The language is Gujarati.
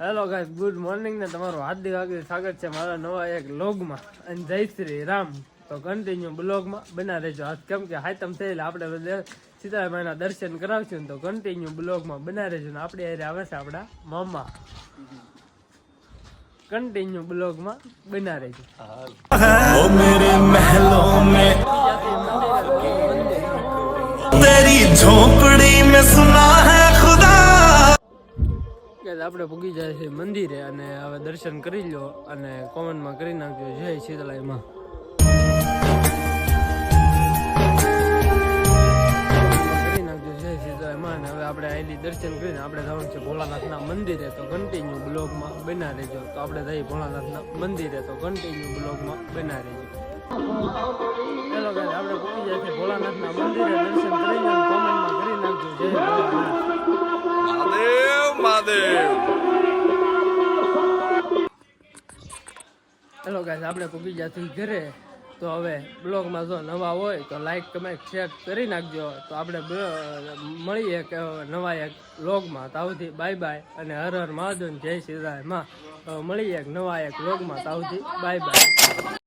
હેલો ગાઈસ ગુડ મોર્નિંગ ને તમારું હાર્દિક હાર્દિક સ્વાગત છે મારા નવા એક લોગમાં અને જય શ્રી રામ. તો કન્ટિન્યુ બ્લોગમાં બના રહેજો. આજ કેમ કે હાઈતમ થયેલા આપણે સીતારામાના દર્શન કરાવશું તો કન્ટિન્યુ બ્લોગમાં બના રહેજો ને આપણે અરે આવે છે આપણા મામા. કન્ટિન્યુ બ્લોગમાં બના રહેજો. ઝોપડી મેં કે આપણે પૂગી જાય છે મંદિરે અને હવે દર્શન કરી લો અને કોમેન્ટમાં કરી નાખજો. જય શીતલાઈમાં. કરી નાખજો. જય શીતલાઈમાં. હવે આપણે અહીંથી દર્શન કરીને આપણે જવાનું છે ભોળાનાથના મંદિરે. તો કન્ટિન્યુ બ્લોગમાં બના રહેજો. તો આપણે જઈએ ભોળાનાથના મંદિરે. તો કન્ટિન્યુ બ્લોગમાં બના રહેજો. આપણે પૂગી જાય છે ભોળાનાથના મંદિરે. દર્શન કરી કોમેન્ટમાં કરી નાખજો. જય હેલો ગાઈસ આપણે પૂગી જતી ઘરે. તો હવે બ્લોગમાં જો નવા હોય તો લાઈક કમેન્ટ શેર કરી નાખજો. તો આપણે મળીએ એક નવા એક બ્લોગમાં તાવથી બાય બાય અને હર હર મહાદેવ જય શ્રી રાય. માં મળીએ એક નવા એક બ્લોગમાં તાવથી બાય બાય